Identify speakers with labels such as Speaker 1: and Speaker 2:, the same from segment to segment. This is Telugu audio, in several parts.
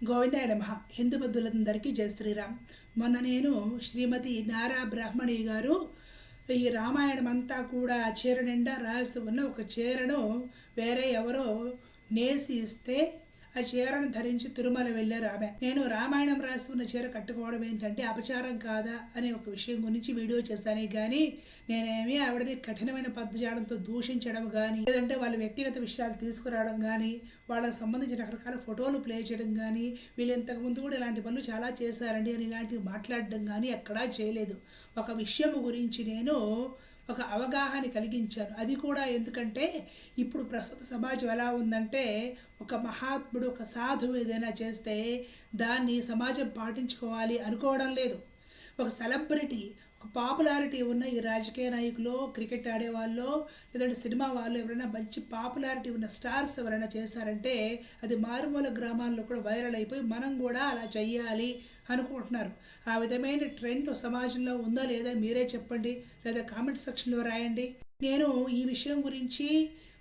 Speaker 1: గోవిందాయ నమ హిందూ బంధువులందరికీ జయ శ్రీరామ్. మొన్న నేను శ్రీమతి నారా బ్రాహ్మణి గారు ఈ రామాయణం అంతా కూడా చీర నిండా రాసి ఉన్న ఒక చీరను వేరే ఎవరో నేసి ఇస్తే ఆ చీరను ధరించి తిరుమల వెళ్ళారు ఆమె. నేను రామాయణం రాసి ఉన్న చీర కట్టుకోవడం ఏంటంటే అపచారం కాదా అనే ఒక విషయం గురించి వీడియో చేశానే కానీ నేనేమి ఆవిడని కఠినమైన పద్ధజాలంతో దూషించడం కానీ లేదంటే వాళ్ళ వ్యక్తిగత విషయాలు తీసుకురావడం కానీ వాళ్ళకి సంబంధించిన రకరకాల ఫోటోలు ప్లే చేయడం కానీ వీళ్ళు ఇంతకు ముందు కూడా ఇలాంటి పనులు చాలా చేశారండి అని ఇలాంటివి మాట్లాడడం కానీ ఎక్కడా చేయలేదు. ఒక విషయం గురించి నేను ఒక అవగాహన కలిగించారు అది కూడా ఎందుకంటే ఇప్పుడు ప్రస్తుత సమాజం ఎలా ఉందంటే ఒక మహాత్ముడు ఒక సాధువు ఏదైనా చేస్తే దాన్ని సమాజం పాటించుకోవాలి అనుకోవడం లేదు. ఒక సెలబ్రిటీ పాపులారిటీ ఉన్న ఈ రాజకీయ నాయకులు క్రికెట్ ఆడే వాళ్ళు లేదంటే సినిమా వాళ్ళు ఎవరైనా మంచి పాపులారిటీ ఉన్న స్టార్స్ ఎవరైనా చేశారంటే అది మారుమూల గ్రామాల్లో కూడా వైరల్ అయిపోయి మనం కూడా అలా చెయ్యాలి అనుకుంటున్నారు. ఆ విధమైన ట్రెండ్ సమాజంలో ఉందా లేదా మీరే చెప్పండి లేదా కామెంట్ సెక్షన్లో రాయండి. నేను ఈ విషయం గురించి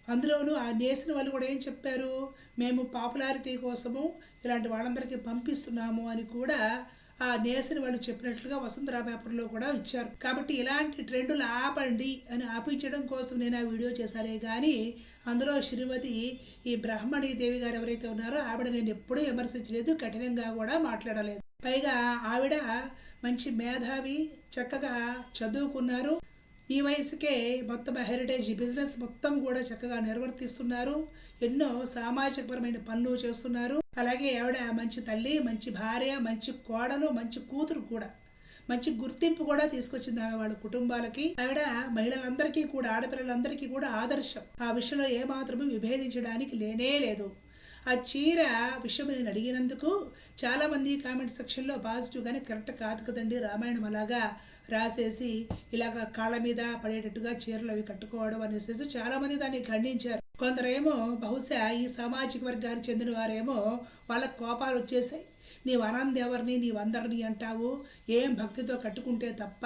Speaker 1: అందులోనూ ఆ నేసిన వాళ్ళు కూడా ఏం చెప్పారు? మేము పాపులారిటీ కోసము ఇలాంటి వాళ్ళందరికీ పంపిస్తున్నాము అని కూడా ఆ నేసిన వాళ్ళు చెప్పినట్లుగా వసుంధరా పేపర్లో కూడా ఇచ్చారు. కాబట్టి ఇలాంటి ట్రెండులు ఆపండి అని ఆపించడం కోసం నేను ఆ వీడియో చేశానే కానీ అందులో శ్రీమతి ఈ బ్రాహ్మణి దేవి గారు ఎవరైతే ఉన్నారో ఆవిడ నేను ఎప్పుడూ విమర్శించలేదు కఠినంగా కూడా మాట్లాడలేదు. పైగా ఆవిడ మంచి మేధావి చక్కగా చదువుకున్నారు. ఈ వయసుకే మొత్తం హెరిటేజ్ బిజినెస్ మొత్తం కూడా చక్కగా నిర్వర్తిస్తున్నారు. ఎన్నో సామాజికపరమైన పనులు చేస్తున్నారు. అలాగే ఆవిడ మంచి తల్లి మంచి భార్య మంచి కోడలు మంచి కూతురు కూడా. మంచి గుర్తింపు కూడా తీసుకొచ్చింది ఆమె వాళ్ళ కుటుంబాలకి. ఆవిడ మహిళలందరికీ కూడా ఆడపిల్లలందరికీ కూడా ఆదర్శం. ఆ విషయంలో ఏమాత్రము విభేదించడానికి లేనే లేదు. ఆ చీర విషయం నేను అడిగినందుకు చాలామంది కామెంట్ సెక్షన్లో పాజిటివ్గానే కరెక్ట్ కాదు కదండి రామాయణం అలాగా రాసేసి ఇలాగ కాళ్ళ మీద పడేటట్టుగా చీరలు అవి కట్టుకోవడం అనేసి చాలామంది దాన్ని ఖండించారు. కొందరేమో బహుశా ఈ సామాజిక వర్గానికి చెందిన వారేమో వాళ్ళకి కోపాలు వచ్చేసాయి. నీవు అనంది ఎవరిని నీవందరిని అంటావు ఏం భక్తితో కట్టుకుంటే తప్ప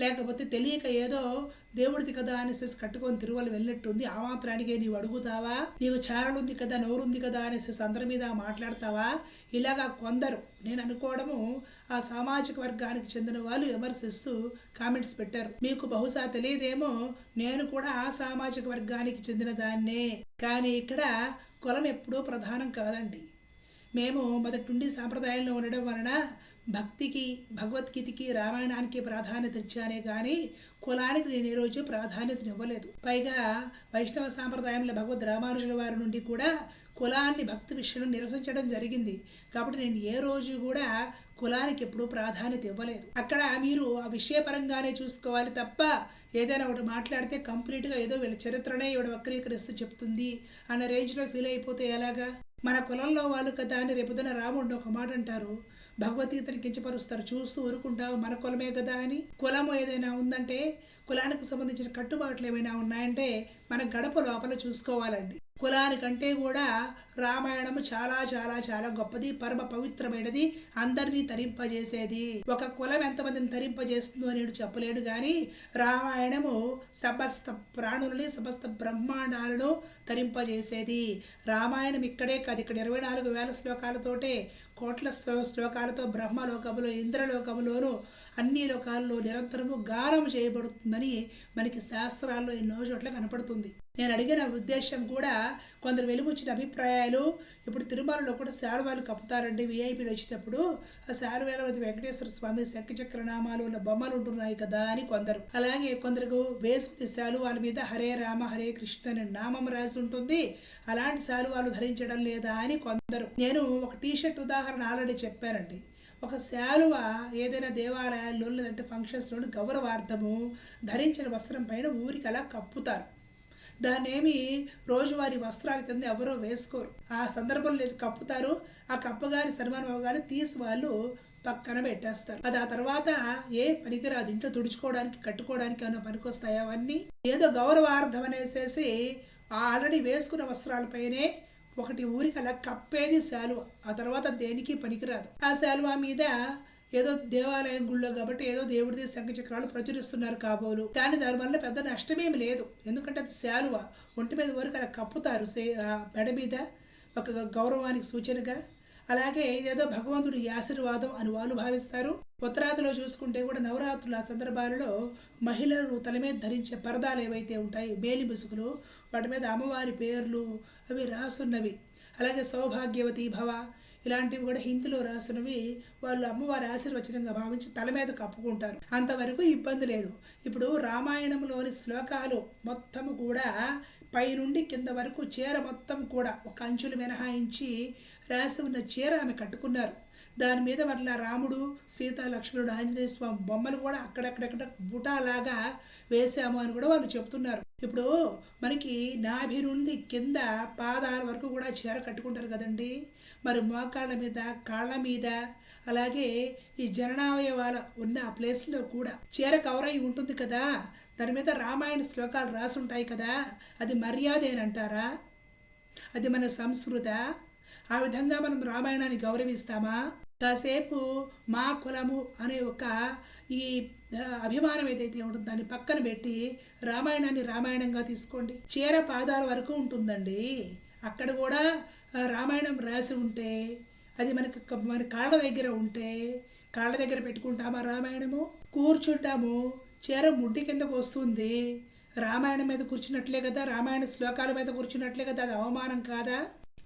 Speaker 1: లేకపోతే తెలియక ఏదో దేవుడిది కదా అనేసి కట్టుకొని తిరువలు వెళ్ళినట్టుంది. ఆ మాత్రానికే నీవు అడుగుతావా? నీకు చారలుంది కదా నోరుంది కదా అనేసి అందరి మీద మాట్లాడతావా? ఇలాగా కొందరు నేను అనుకోవడము ఆ సామాజిక వర్గానికి చెందిన వాళ్ళు విమర్శిస్తూ కామెంట్స్ పెట్టారు. మీకు బహుశా తెలియదేమో నేను కూడా ఆ సామాజిక వర్గానికి చెందిన దాన్నే. కానీ ఇక్కడ కులం ఎప్పుడూ ప్రధానం కాదండి. మేము మొదటి నుండి సాంప్రదాయంలో ఉండడం వలన భక్తికి భగవద్గీతకి రామాయణానికి ప్రాధాన్యత ఇచ్చానే కానీ కులానికి నేను ఏ రోజు ప్రాధాన్యత ఇవ్వలేదు. పైగా వైష్ణవ సాంప్రదాయంలో భగవద్ రామానుజుల వారి నుండి కూడా కులాన్ని భక్తి విషయంలో నిరసించడం జరిగింది. కాబట్టి నేను ఏ రోజు కూడా కులానికి ఎప్పుడూ ప్రాధాన్యత ఇవ్వలేదు. అక్కడ మీరు ఆ విషయపరంగానే చూసుకోవాలి తప్ప ఏదైనా ఒకటి మాట్లాడితే కంప్లీట్గా ఏదో వీళ్ళ చరిత్రనే ఇవిడ వక్రీకరిస్తూ చెప్తుంది అన్న రేంజ్లో ఫీల్ అయిపోతే ఎలాగా? మన కులంలో వాళ్ళు కదా అని రేపుదన రాముడు ఒక మాట అంటారు. భగవద్గీతని కించపరుస్తారు. చూస్తూ ఊరుకుంటావు మన కులమే కదా అని. కులము ఏదైనా ఉందంటే కులానికి సంబంధించిన కట్టుబాట్లు ఏమైనా ఉన్నాయంటే మన గడప లోపల చూసుకోవాలండి. కులానికంటే కూడా రామాయణము చాలా చాలా చాలా గొప్పది పరమ పవిత్రమైనది అందరినీ తరింపజేసేది. ఒక కులం ఎంతమందిని తరింపజేస్తుందో నేను చెప్పలేడు కానీ రామాయణము సమస్త ప్రాణులని సమస్త బ్రహ్మాండాలను తరింపజేసేది. రామాయణం ఇక్కడే కాదు ఇక్కడ ఇరవై నాలుగు వేల శ్లోకాలతోటే కోట్ల శ్లోకాలతో బ్రహ్మలోకములో ఇంద్రలోకములోను అన్ని లోకాల్లో నిరంతరము గానం చేయబడుతుందని మనకి శాస్త్రాల్లో ఎన్నో చోట్ల కనపడుతుంది. నేను అడిగిన ఉద్దేశం కూడా కొందరు వెలుగుచ్చిన అభిప్రాయాలు ఇప్పుడు తిరుమలలో కూడా శాలువాలు కప్పుతారండి విఐపీలు వచ్చేటప్పుడు. ఆ శాలువేల వెంకటేశ్వర స్వామి శంఖచక్ర నామాలు ఉన్న బొమ్మలు ఉంటున్నాయి కదా అని కొందరు. అలాగే కొందరు వేసుకునే శాలువాల మీద హరే రామ హరే కృష్ణ అనే నామం రాసి ఉంటుంది. అలాంటి శాలువాలు ధరించడం లేదా అని కొందరు. నేను ఒక టీషర్ట్ ఉదాహరణ ఆల్రెడీ చెప్పానండి. ఒక శాలువ ఏదైనా దేవాలయాల్లో లేదంటే ఫంక్షన్స్లో గౌరవార్థము ధరించిన వస్త్రం పైన ఊరికి అలా కప్పుతారు. దాన్ని ఏమి రోజువారి వస్త్రాల కింద ఎవరో వేసుకోరు. ఆ సందర్భంలో లేదు కప్పుతారు ఆ కప్పగాని సన్మానం అవగానే తీసి వాళ్ళు పక్కన పెట్టేస్తారు. అది ఆ తర్వాత ఏ పనికిరాదు. ఇంట్లో తుడుచుకోవడానికి కట్టుకోవడానికి ఏమైనా పనికొస్తాయి అవన్నీ? ఏదో గౌరవార్థం అనేసేసి ఆల్రెడీ వేసుకున్న వస్త్రాలపైనే ఒకటి ఊరికి అలా కప్పేది శాలువ ఆ తర్వాత దేనికి పనికిరాదు. ఆ శాలువ మీద ఏదో దేవాలయం గుళ్ళో కాబట్టి ఏదో దేవుడిది శంఖచక్రాలు ప్రచురిస్తున్నారు కాబోలు. కానీ దానివల్ల పెద్ద నష్టమేమి లేదు. ఎందుకంటే అది శాలువ. ఒంటి మీద వరకు అలా కప్పుతారు సే మెడ మీద. ఒక గౌరవానికి సూచనగా అలాగే ఇదేదో భగవంతుడి ఆశీర్వాదం అని వాళ్ళు భావిస్తారు. ఉత్తరాదిలో చూసుకుంటే కూడా నవరాత్రుల సందర్భాలలో మహిళలు తల మీద ధరించే పరదాలు ఏవైతే ఉంటాయి మేలి ముసుగులు వాటి మీద అమ్మవారి పేర్లు అవి రాసున్నవి. అలాగే సౌభాగ్యవతి భవ ఇలాంటివి కూడా హిందీలో రాసినవి. వాళ్ళు అమ్మవారి ఆశీర్వచనంగా భావించి తల మీద కప్పుకుంటారు. అంతవరకు ఇబ్బంది లేదు. ఇప్పుడు రామాయణంలోని శ్లోకాలు మొత్తము కూడా పైనుండి కింద వరకు చీర మొత్తం కూడా ఒక అంచులు మినహాయించి రాసి ఉన్న చీర ఆమె కట్టుకున్నారు. దాని మీద వల్ల రాముడు సీత లక్ష్మణుడు ఆంజనేయ స్వామి బొమ్మలు కూడా అక్కడక్కడక్కడ బుటాలాగా వేసాము అని కూడా వాళ్ళు చెప్తున్నారు. ఇప్పుడు మనకి నాభి నుండి కింద పాదాల వరకు కూడా చీర కట్టుకుంటారు కదండి. మరి మోకాళ్ళ మీద కాళ్ళ మీద అలాగే ఈ జననావయవాల ఉన్న ఆ ప్లేస్లో కూడా చీర కవర్ అయి ఉంటుంది కదా. దాని మీద రామాయణ శ్లోకాలు రాసుంటాయి కదా అది మర్యాదేనంటారా అది మన సంస్కృత. ఆ విధంగా మనం రామాయణాన్ని గౌరవిస్తామా? కాసేపు మా కులము అనే ఒక ఈ అభిమానం ఏదైతే ఉంటుందో దాన్ని పక్కన పెట్టి రామాయణాన్ని రామాయణంగా తీసుకోండి. చీర పాదాల వరకు ఉంటుందండి. అక్కడ కూడా రామాయణం రాసి ఉంటే అది మనకు మన కాళ్ళ దగ్గర ఉంటే కాళ్ళ దగ్గర పెట్టుకుంటామా రామాయణము? కూర్చుంటాము. చీర ముడ్డి కిందకు వస్తుంది రామాయణం మీద కూర్చున్నట్లే కదా రామాయణ శ్లోకాల మీద కూర్చున్నట్లే కదా అది అవమానం కాదా?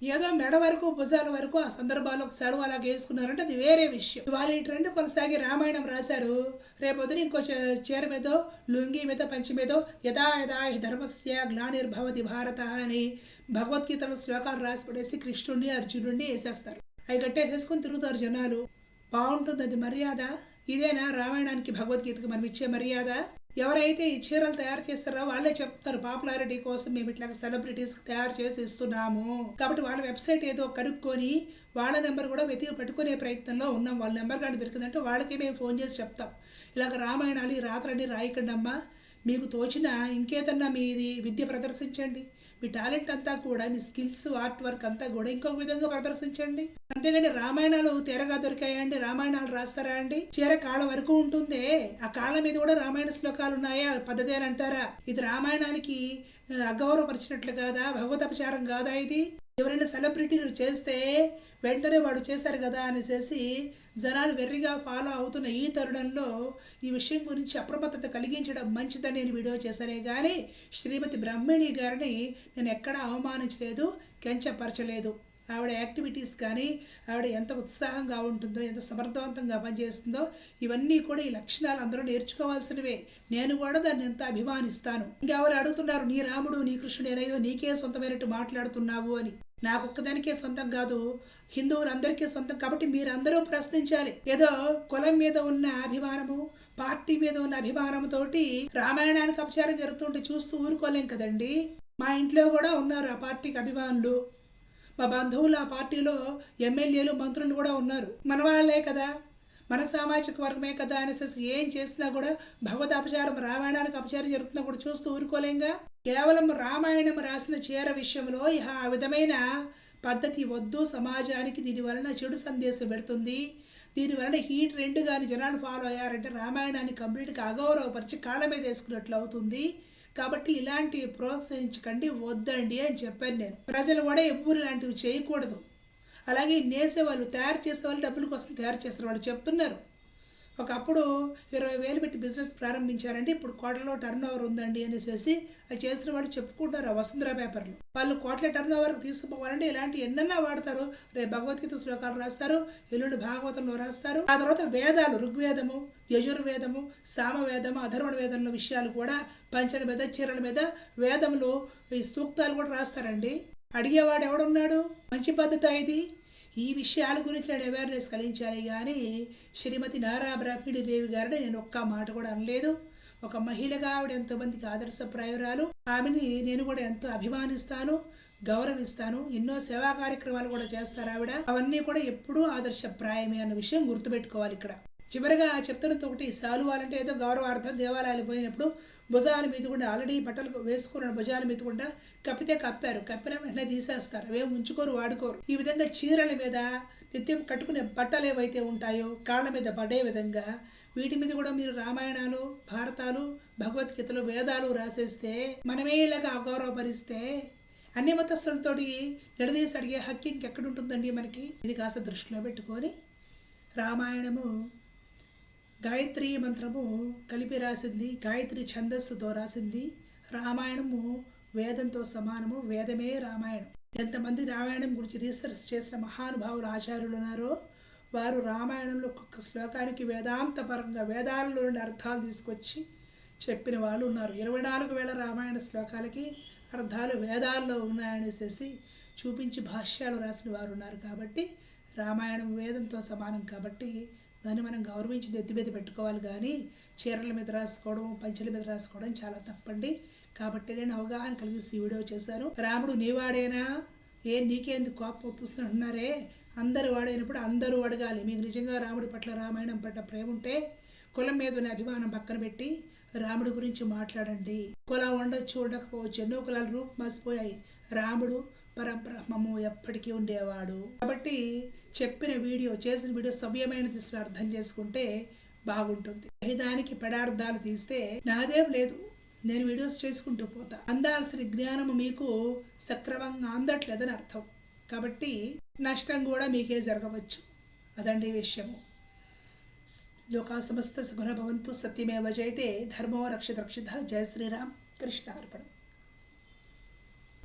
Speaker 1: ఏదో మెడ వరకు భుజాల వరకు ఆ సందర్భాల్లో ఒకసారి అలా వేసుకున్నారంటే అది వేరే విషయం. వాళ్ళు ఈ ట్రెండ్ కొనసాగి రామాయణం రాశారు. రేపొద్దున ఇంకో చీర మీదో లుంగి మీద పంచి మీదో యథా యథా ధర్మస్య గ్లానిర్భవతి భారత అని భగవద్గీతలో శ్లోకాలు రాసి పడేసి కృష్ణుడిని అర్జునుడిని వేసేస్తారు. అవి కట్టేసేసుకొని తిరుగుతారు జనాలు. బాగుంటుంది అది మర్యాద? ఇదేనా? రామాయణానికి భగవద్గీతకి మనం ఇచ్చే మర్యాద? ఎవరైతే ఈ చీరలు తయారు చేస్తారో వాళ్ళే చెప్తారు పాపులారిటీ కోసం మేము ఇట్లా సెలబ్రిటీస్ తయారు చేసి ఇస్తున్నాము. కాబట్టి వాళ్ళ వెబ్సైట్ ఏదో కనుక్కొని వాళ్ళ నెంబర్ కూడా వెతికి పట్టుకునే ప్రయత్నంలో ఉన్నాం. వాళ్ళ నెంబర్ కానీ దొరికిందంటే వాళ్ళకే మేము ఫోన్ చేసి చెప్తాం. ఇలాగ రామాయణాలు ఈ రాత్రని రాయకండి అమ్మా మీకు తోచిన ఇంకేదన్నా మీది విద్య ప్రదర్శించండి. మీ టాలెంట్ అంతా కూడా మీ స్కిల్స్ ఆర్ట్ వర్క్ అంతా కూడా ఇంకొక విధంగా ప్రదర్శించండి. అంతేగాని రామాయణాలు తీరగా దొరికాయండి రామాయణాలు రాస్తారా అండి? చీర కాళ్ళ వరకు ఉంటుందే. ఆ కాళ్ళ మీద కూడా రామాయణ శ్లోకాలు ఉన్నాయా? పద్ధతి అని అంటారా? ఇది రామాయణానికి అగౌరవపరిచినట్లు కాదా? భగవద్ అపచారం కాదా ఇది? ఎవరైనా సెలబ్రిటీలు చేస్తే వెంటనే వాడు చేశారు కదా అనేసి జనాలు వెర్రిగా ఫాలో అవుతున్న ఈ తరుణంలో ఈ విషయం గురించి అప్రమత్తత కలిగించడం మంచిదని నేను వీడియో చేశానే కానీ శ్రీమతి బ్రహ్మిణి గారిని నేను ఎక్కడా అవమానించలేదు కెంచపరచలేదు. ఆవిడ యాక్టివిటీస్ కానీ ఆవిడ ఎంత ఉత్సాహంగా ఉంటుందో ఎంత సమర్థవంతంగా పనిచేస్తుందో ఇవన్నీ కూడా ఈ లక్షణాలు అందరూ నేర్చుకోవాల్సినవే. నేను కూడా దాన్ని ఎంత అభిమానిస్తాను? ఇంకెవరు అడుగుతున్నారు నీ రాముడు నీ కృష్ణుడు ఏదో నీకే సొంతమైనట్టు మాట్లాడుతున్నావు అని. నాకొక్కదానికే సొంతం కాదు హిందువులందరికీ సొంతం కాబట్టి మీరందరూ ప్రశ్నించాలి. ఏదో కులం మీద ఉన్న అభిమానము పార్టీ మీద ఉన్న అభిమానంతోటి రామాయణానికి అపచారం జరుగుతుంటే చూస్తూ ఊరుకోలేం కదండి. మా ఇంట్లో కూడా ఉన్నారు ఆ పార్టీకి అభిమానులు. మా బంధువులు ఆ పార్టీలో ఎమ్మెల్యేలు మంత్రులు కూడా ఉన్నారు. మన వాళ్ళే కదా. మన సామాజిక వర్గమే కదా. అనేసి ఏం చేసినా కూడా భగవద్ అపచారం రామాయణానికి అపచారం జరుగుతున్నా కూడా చూస్తూ ఊరుకోలేంగా. కేవలం రామాయణం రాసిన చీర విషయంలో ఇహ ఆ విధమైన పద్ధతి వద్దు సమాజానికి దీని వలన చెడు సందేశం పెడుతుంది దీని వలన రెండు కానీ జనాలు ఫాలో అయ్యారంటే రామాయణాన్ని కంప్లీట్గా అగౌరవపరిచి కాళ్ళ మీద వేసుకున్నట్లు అవుతుంది. కాబట్టి ఇలాంటివి ప్రోత్సహించకండి వద్దండి అని చెప్పాను నేను. ప్రజలు కూడా ఎవ్వరు ఇలాంటివి చేయకూడదు. అలాగే నేసే వాళ్ళు తయారు చేసే వాళ్ళు డబ్బుల కోసం తయారు చేస్తారు వాళ్ళు చెప్తున్నారు. ఒకప్పుడు ఇరవై వేలు పెట్టి బిజినెస్ ప్రారంభించారంటే ఇప్పుడు కోట్లలో టర్న్ ఓవర్ ఉందండి అనేసి అది చేసిన వాళ్ళు చెప్పుకుంటారు ఆ వసుంధర పేపర్లు. వాళ్ళు కోట్ల టర్న్ ఓవర్కి తీసుకుపోవాలంటే ఇలాంటి ఎన్నెన్నా వాడతారు? రేపు భగవద్గీత శ్లోకాలు రాస్తారు ఎల్లుండి భాగవతంలో రాస్తారు. ఆ తర్వాత వేదాలు ఋగ్వేదము యజుర్వేదము సామవేదము అధర్వణ వేదంలో విషయాలు కూడా పంచన మీద చీరల మీద వేదములు ఈ సూక్తాలు కూడా రాస్తారండి. అడిగేవాడు ఎవడున్నాడు? మంచి పద్ధతి ఇది? ఈ విషయాల గురించి నేను అవేర్నెస్ కలిగించాలి కానీ శ్రీమతి నారా బ్రాహ్మణి దేవి గారిని నేను ఒక్క మాట కూడా అనలేదు. ఒక మహిళగా ఆవిడ ఎంతోమందికి ఆదర్శప్రాయురాలు. ఆమెని నేను కూడా ఎంతో అభిమానిస్తాను గౌరవిస్తాను. ఎన్నో సేవా కార్యక్రమాలు కూడా చేస్తారు ఆవిడ. అవన్నీ కూడా ఎప్పుడూ ఆదర్శప్రాయమే అన్న విషయం గుర్తుపెట్టుకోవాలి ఇక్కడ. చివరిగా చెప్తున్నది ఒకటి సాలువాలంటే ఏదో గౌరవార్థం దేవాలయాలు పోయినప్పుడు భుజాల మీద కూడా ఆల్రెడీ బట్టలు వేసుకున్న భుజాల మీద కూడా కప్పితే కప్పారు. కప్పిన వెంటనే తీసేస్తారు. అవే ఉంచుకోరు వాడుకోరు. ఈ విధంగా చీరల మీద నిత్యం కట్టుకునే బట్టలు ఏవైతే ఉంటాయో కాళ్ళ మీద పడే విధంగా వీటి మీద కూడా మీరు రామాయణాలు భారతాలు భగవద్గీతలు వేదాలు రాసేస్తే మనమే ఇలాగ అగౌరవపరిస్తే అన్ని మతస్థులతోటి నిలదీసి అడిగే హక్కు ఇంకెక్కడుంటుందండి మనకి? ఇది కాస్త దృష్టిలో పెట్టుకొని రామాయణము గాయత్రి మంత్రము కలిపి రాసింది గాయత్రి ఛందస్సుతో రాసింది. రామాయణము వేదంతో సమానము వేదమే రామాయణం. ఎంతమంది రామాయణం గురించి రీసెర్చ్ చేసిన మహానుభావులు ఆచార్యులు ఉన్నారో వారు రామాయణంలో ఒక్కొక్క శ్లోకానికి వేదాంతపరంగా వేదాలలో నుండి అర్థాలు తీసుకొచ్చి చెప్పిన వాళ్ళు ఉన్నారు. ఇరవై నాలుగు వేల రామాయణ శ్లోకాలకి అర్థాలు వేదాల్లో ఉన్నాయనేసేసి చూపించి భాష్యాలు రాసిన వారు ఉన్నారు కాబట్టి రామాయణం వేదంతో సమానం కాబట్టి దాన్ని మనం గౌరవించి నెత్తి మీద పెట్టుకోవాలి కానీ చీరల మీద రాసుకోవడం పంచెల మీద రాసుకోవడం చాలా తప్పండి. కాబట్టి నేను అవగాహన కలిగిస్తూ ఈ వీడియో చేశాను. రాముడు నీవాడేనా? ఏ నీకేందుకు కోపం వస్తున్నారే అందరు వాడైనప్పుడు అందరూ అడగాలి. మీకు నిజంగా రాముడి పట్ల రామాయణం పట్ల ప్రేమ ఉంటే కులం మీద ఉన్న అభిమానం పక్కన పెట్టి రాముడి గురించి మాట్లాడండి. కులం ఉండొచ్చు ఉండకపోవచ్చు ఎన్నో కులాలు రూపు మసిపోయాయి రాముడు పరబ్రహ్మము ఎప్పటికీ ఉండేవాడు. కాబట్టి చెప్పిన వీడియో చేసిన వీడియో సవ్యమైన దిశలో అర్థం చేసుకుంటే బాగుంటుంది. దానికి పెడార్థాలు తీస్తే నాదేం లేదు. నేను వీడియోస్ చేసుకుంటూ పోతా. అందాల్సిన జ్ఞానము మీకు సక్రమంగా అందట్లేదని అర్థం. కాబట్టి నష్టం కూడా మీకే జరగవచ్చు. అదండి విషయము. లోకా సమస్త సుగుణ భవంతు సత్యమేవ జయతే ధర్మో రక్షిత రక్షిత జయ శ్రీరామ్. కృష్ణ అర్పణం.